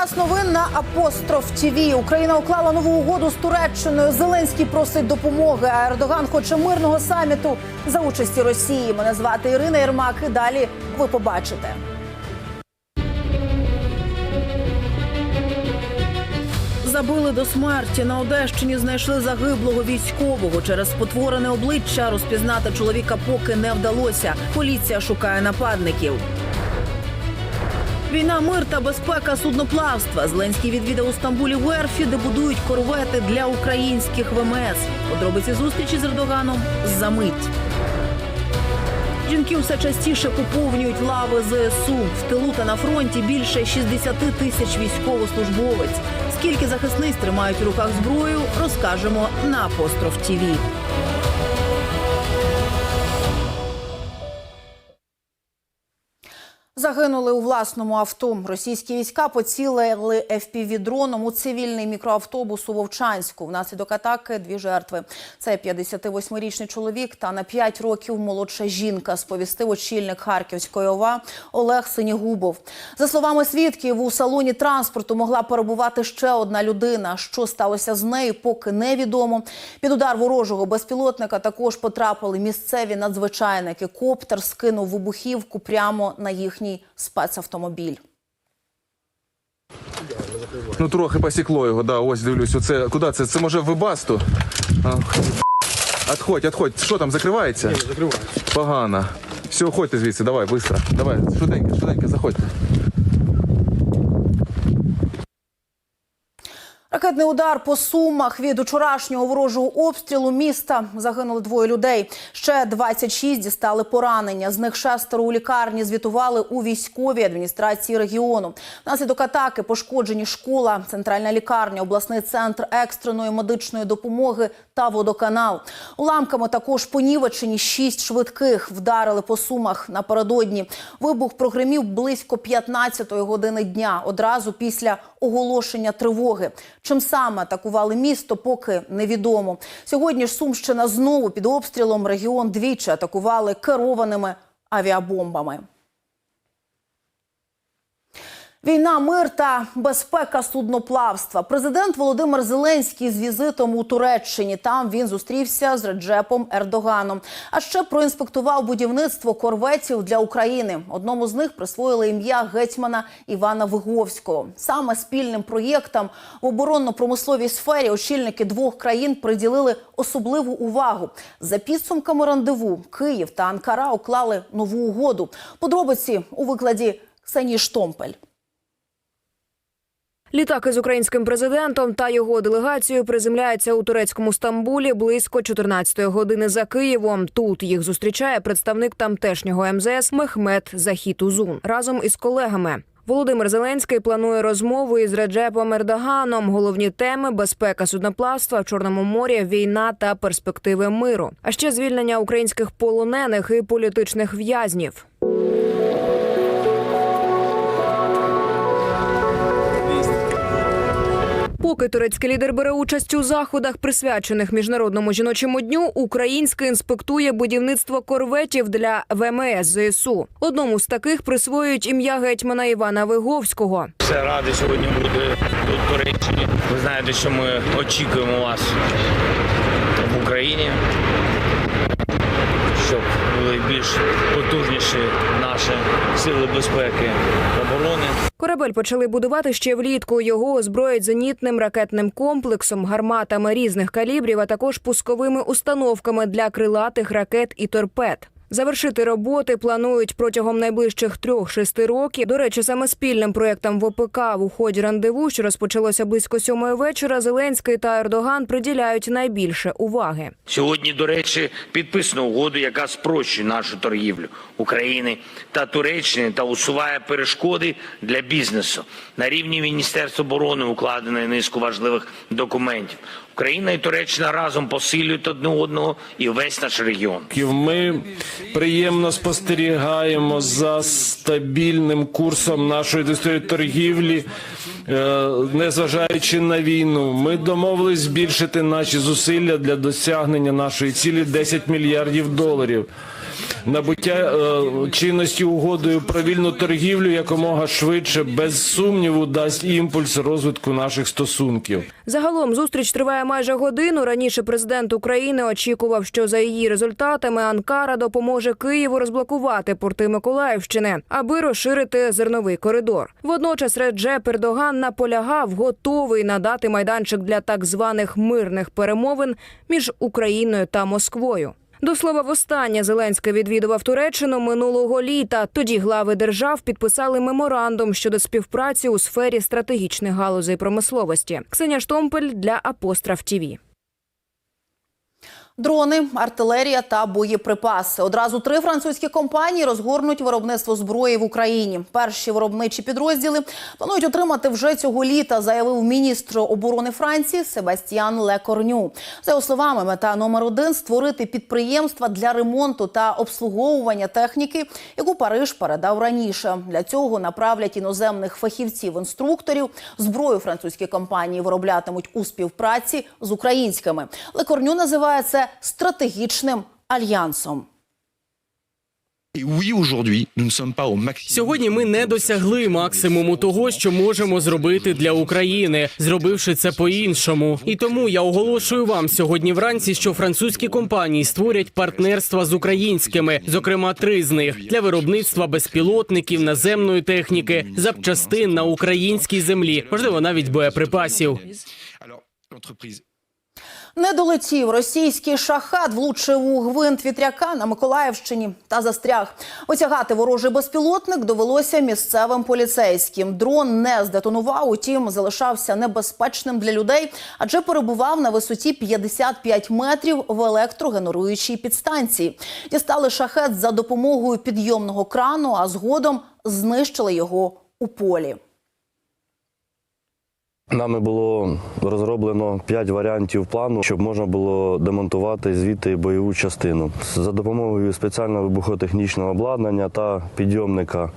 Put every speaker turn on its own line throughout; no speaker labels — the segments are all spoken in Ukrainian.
Час новин на апостроф ТІВІ. Україна уклала нову угоду з Туреччиною. Зеленський просить допомоги. А Ердоган хоче мирного саміту за участі Росії. Мене звати Ірина Єрмак. І далі ви побачите. Забили до смерті на Одещині. Знайшли загиблого військового. Через спотворене обличчя розпізнати чоловіка поки не вдалося. Поліція шукає нападників. Війна, мир та безпека судноплавства. Зеленський відвідав у Стамбулі Верфі, де будують корвети для українських ВМС. Подробиці зустрічі з Ердоганом за мить. Жінки все частіше поповнюють лави ЗСУ. В тилу та на фронті більше 60 тисяч військовослужбовець. Скільки захисниць тримають у руках зброю, розкажемо на апостроф ТІВІ. Загинули у власному авто. Російські війська поцілили FPV-дроном у цивільний мікроавтобус у Вовчанську. Внаслідок атаки дві жертви. Це 58-річний чоловік та на 5 років молодша жінка, сповістив очільник Харківської ОВА Олег Синігубов. За словами свідків, у салоні транспорту могла перебувати ще одна людина. Що сталося з нею, поки невідомо. Під удар ворожого безпілотника також потрапили місцеві надзвичайники. Коптер скинув вибухівку прямо на їхній спецавтомобіль.
Ну трохи посікло його, да, ось дивлюсь. Оце куди це? Це може в Вибасту? Отходь, отходь. Що там закривається?
Закриваю.
Погано. Все, ходьте звідси, давай, швидко. Давай, швиденько, швиденько, заходьте.
Ракетний удар по сумах від учорашнього ворожого обстрілу міста загинули двоє людей. Ще 26 дістали поранення. З них шестеро у лікарні звітували у військовій адміністрації регіону. Внаслідок атаки пошкоджені школа, центральна лікарня, обласний центр екстреної медичної допомоги та водоканал. Уламками також понівечені шість швидких вдарили по сумах напередодні. Вибух прогремів близько 15-ї години дня, одразу після оголошення тривоги. Чим саме атакували місто, поки невідомо. Сьогодні ж Сумщина знову під обстрілом. Регіон двічі атакували керованими авіабомбами. Війна, мир та безпека судноплавства. Президент Володимир Зеленський з візитом у Туреччині. Там він зустрівся з Реджепом Ердоганом. А ще проінспектував будівництво корветів для України. Одному з них присвоїли ім'я гетьмана Івана Виговського. Саме спільним проєктам в оборонно-промисловій сфері очільники двох країн приділили особливу увагу. За підсумками рандеву Київ та Анкара уклали нову угоду. Подробиці у викладі Ксенії Штомпель.
Літак із українським президентом та його делегацією приземляється у турецькому Стамбулі близько 14-ї години за Києвом. Тут їх зустрічає представник тамтешнього МЗС Мехмет Захіт Узун разом із колегами. Володимир Зеленський планує розмову із Реджепом Ердоганом. Головні теми безпека судноплавства в Чорному морі, війна та перспективи миру. А ще звільнення українських полонених і політичних в'язнів. Поки турецький лідер бере участь у заходах, присвячених міжнародному жіночому дню, український інспектує будівництво корветів для ВМС ЗСУ. Одному з таких присвоюють ім'я гетьмана Івана Виговського.
Все ради сьогодні бути тут Туреччині. Ви знаєте, що ми очікуємо вас в Україні, щоб були більш потужніші наші сили безпеки оборони.
Корабель почали будувати ще влітку. Його озброять зенітним ракетним комплексом, гарматами різних калібрів, а також пусковими установками для крилатих ракет і торпед. Завершити роботи планують протягом найближчих трьох-шести років. До речі, саме спільним проєктом ВПК в уході рандеву, що розпочалося близько сьомої вечора, Зеленський та Ердоган приділяють найбільше уваги.
Сьогодні, до речі, підписано угоду, яка спрощує нашу торгівлю України та Туреччини та усуває перешкоди для бізнесу. На рівні Міністерства оборони укладено низку важливих документів. Україна і Туреччина разом посилюють одне одного і весь наш регіон.
Ми приємно спостерігаємо за стабільним курсом нашої торгівлі, е, незважаючи на війну. Ми домовились збільшити наші зусилля для досягнення нашої цілі 10 мільярдів доларів. Набуття е, чинності угодою про вільну торгівлю якомога швидше, без сумніву, дасть імпульс розвитку наших стосунків.
Загалом зустріч триває майже годину. Раніше президент України очікував, що за її результатами Анкара допоможе Києву розблокувати порти Миколаївщини, аби розширити зерновий коридор. Водночас Реджеп Ердоган наполягав, готовий надати майданчик для так званих мирних перемовин між Україною та Москвою. До слова, востаннє Зеленський відвідував Туреччину минулого літа. Тоді глави держав підписали меморандум щодо співпраці у сфері стратегічних галузей промисловості. Ксенія Штомпель для Апостраф ТІВІ.
Дрони, артилерія та боєприпаси. Одразу три французькі компанії розгорнуть виробництво зброї в Україні. Перші виробничі підрозділи планують отримати вже цього літа, заявив міністр оборони Франції Себастьян Лекорню. За його словами, мета номер один створити підприємства для ремонту та обслуговування техніки, яку Париж передав раніше. Для цього направлять іноземних фахівців-інструкторів. Зброю французькі компанії вироблятимуть у співпраці з українськими. Лекорню називає це стратегічним альянсом.
Сьогодні ми не досягли максимуму того, що можемо зробити для України, зробивши це по-іншому. І тому я оголошую вам сьогодні вранці, що французькі компанії створять партнерства з українськими, зокрема три з них для виробництва безпілотників, наземної техніки, запчастин на українській землі, можливо, навіть боєприпасів.
Не долетів російський шахет влучив у гвинт вітряка на Миколаївщині та застряг. Отягати ворожий безпілотник довелося місцевим поліцейським. Дрон не здетонував, утім залишався небезпечним для людей, адже перебував на висоті 55 метрів в електрогенеруючій підстанції. Дістали шахет за допомогою підйомного крану, а згодом знищили його у полі.
Нами було розроблено 5 варіантів плану, щоб можна було демонтувати звідти бойову частину за допомогою спеціального вибухотехнічного обладнання та підйомника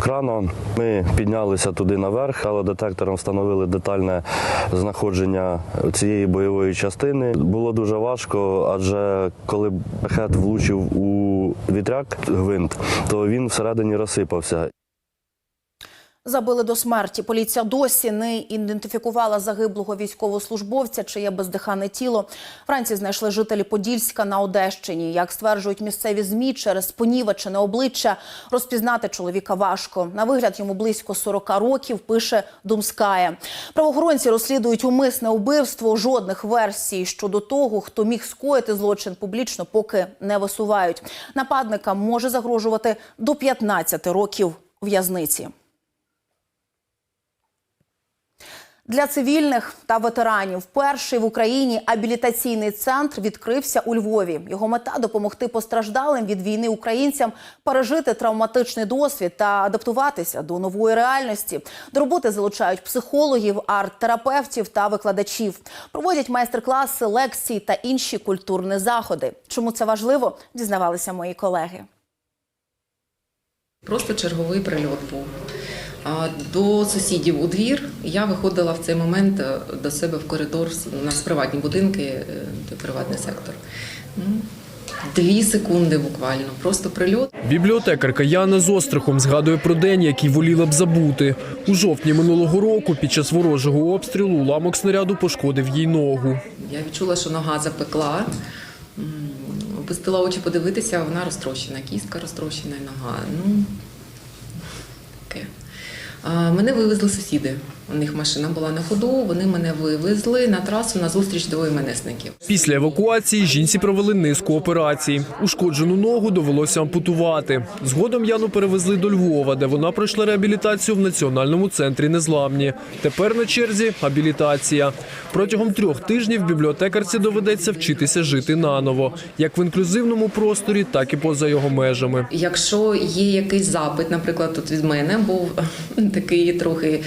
крана. Ми піднялися туди наверх, але детектором встановили детальне знаходження цієї бойової частини. Було дуже важко, адже коли хет влучив у вітряк гвинт, то він всередині розсипався.
Забили до смерті. Поліція досі не ідентифікувала загиблого військовослужбовця, чиє бездихане тіло. Вранці знайшли жителі Подільська на Одещині. Як стверджують місцеві змі, через понівечене обличчя розпізнати чоловіка важко. На вигляд йому близько 40 років. Пише Думская. Правоохоронці розслідують умисне убивство. Жодних версій щодо того, хто міг скоїти злочин публічно, поки не висувають. Нападникам може загрожувати до 15 років в'язниці. Для цивільних та ветеранів перший в Україні абілітаційний центр відкрився у Львові. Його мета допомогти постраждалим від війни українцям пережити травматичний досвід та адаптуватися до нової реальності. До роботи залучають психологів, арт-терапевтів та викладачів. Проводять майстер-класи, лекції та інші культурні заходи. Чому це важливо? Дізнавалися мої колеги.
Просто черговий прильот був. До сусідів у двір я виходила в цей момент е, до себе в коридор. У нас приватні будинки, е, приватний сектор. Ну, Дві секунди буквально, просто прильот.
Бібліотекарка Яна з острахом згадує про день, який воліла б забути. У жовтні минулого року під час ворожого обстрілу уламок снаряду пошкодив їй ногу.
Я відчула, що нога запекла. Опустила очі подивитися, вона розтрощена, кістка розтрощена і нога. Ну, таке. Мене вивезли сусіди. У них машина була на ходу, вони мене вивезли на трасу на зустріч до МНСників.
Після евакуації жінці провели низку операцій. Ушкоджену ногу довелося ампутувати. Згодом Яну перевезли до Львова, де вона пройшла реабілітацію в національному центрі незламні. Тепер на черзі абілітація. Протягом трьох тижнів бібліотекарці доведеться вчитися жити наново, як в інклюзивному просторі, так і поза його межами.
Якщо є якийсь запит, наприклад, тут від мене був такий трохи.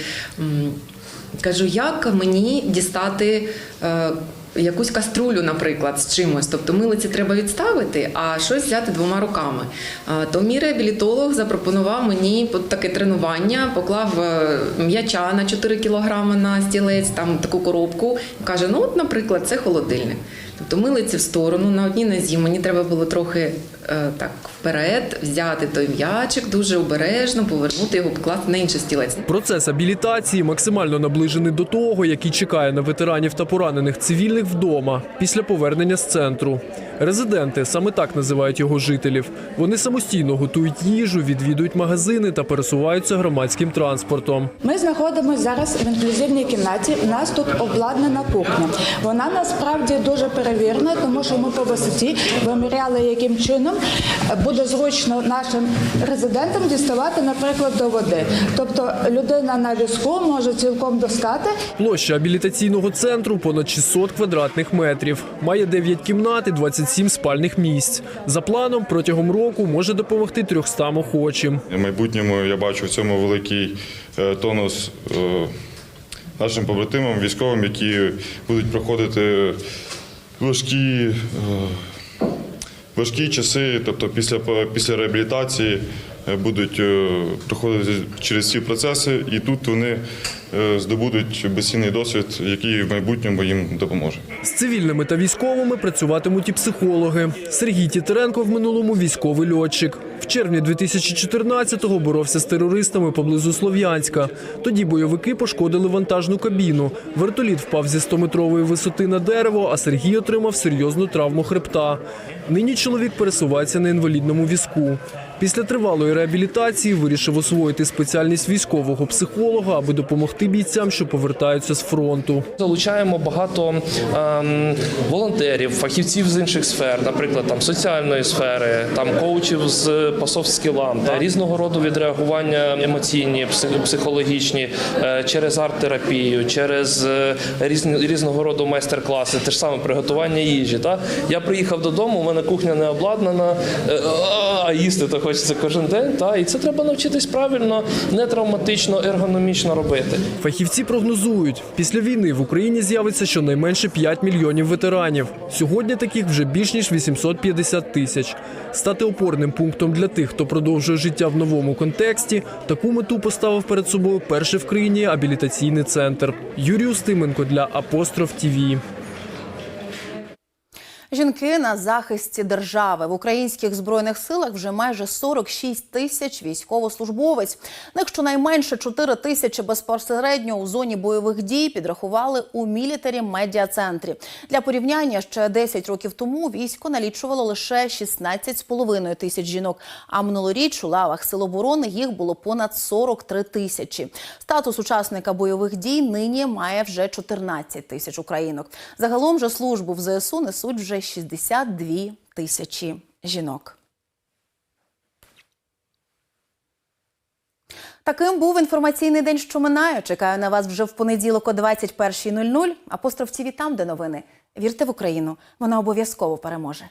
Кажу, як мені дістати е, якусь каструлю, наприклад, з чимось. Тобто милиці треба відставити, а щось взяти двома руками. Е, то мій реабілітолог запропонував мені таке тренування, поклав е, м'яча на 4 кілограми на стілець, там таку коробку. Каже: ну, от, наприклад, це холодильник. Тобто милиці в сторону на одній нозі мені треба було трохи так вперед, взяти той м'ячик, дуже обережно повернути його, покласти на інший стілець.
Процес абілітації максимально наближений до того, який чекає на ветеранів та поранених цивільних вдома після повернення з центру. Резиденти саме так називають його жителів. Вони самостійно готують їжу, відвідують магазини та пересуваються громадським транспортом.
Ми знаходимося зараз в інклюзивній кімнаті. У нас тут обладнана кухня. Вона насправді дуже перевірена, тому що ми по висоті виміряли, яким чином буде зручно нашим резидентам діставати, наприклад, до води. Тобто людина на візку може цілком достати
Площа абілітаційного центру понад 600 квадратних метрів. Має 9 кімнат і 27 спальних місць. За планом, протягом року може допомогти 300 охочим.
В майбутньому я бачу в цьому великий е, тонус е, нашим побратимам, військовим, які будуть проходити важкі, е, важкі часи, тобто після, після реабілітації е, будуть е, проходити через ці процеси, і тут вони е, здобудуть безцінний досвід, який в майбутньому їм допоможе.
З цивільними та військовими працюватимуть і психологи. Сергій Тітеренко в минулому військовий льотчик. В червні 2014-го боровся з терористами поблизу Слов'янська. Тоді бойовики пошкодили вантажну кабіну. Вертоліт впав зі 100-метрової висоти на дерево, а Сергій отримав серйозну травму хребта. Нині чоловік пересувається на інвалідному візку. Після тривалої реабілітації вирішив освоїти спеціальність військового психолога, аби допомогти бійцям, що повертаються з фронту.
Залучаємо багато ем, волонтерів, фахівців з інших сфер, наприклад, там соціальної сфери, там коучів з по софт-скілам, та різного роду відреагування емоційні, псих- психологічні, е, через арт-терапію, через е, різні, різного роду майстер-класи, те ж саме приготування їжі. Та? Я приїхав додому, у мене кухня не обладнана, е, а їсти то хочеться кожен день. Та? І це треба навчитись правильно, не травматично, ергономічно робити.
Фахівці прогнозують, після війни в Україні з'явиться щонайменше 5 мільйонів ветеранів. Сьогодні таких вже більш ніж 850 тисяч. Стати опорним пунктом для тих, хто продовжує життя в новому контексті. Таку мету поставив перед собою перший в країні абілітаційний центр. Юрій Устименко для Апостроф ТІВІ.
Жінки на захисті держави в українських збройних силах вже майже 46 тисяч військовослужбовець. Них щонайменше 4 тисячі безпосередньо у зоні бойових дій підрахували у мілітарі медіа центрі. Для порівняння ще 10 років тому військо налічувало лише 16,5 тисяч жінок. А минулоріч у лавах сил оборони їх було понад 43 тисячі. Статус учасника бойових дій нині має вже 14 тисяч українок. Загалом же службу в ЗСУ несуть вже 62 тисячі жінок. Таким був інформаційний день, що минає. Чекаю на вас вже в понеділок о 21.00. Апостроф ТІВІ там, де новини. Вірте в Україну. Вона обов'язково переможе.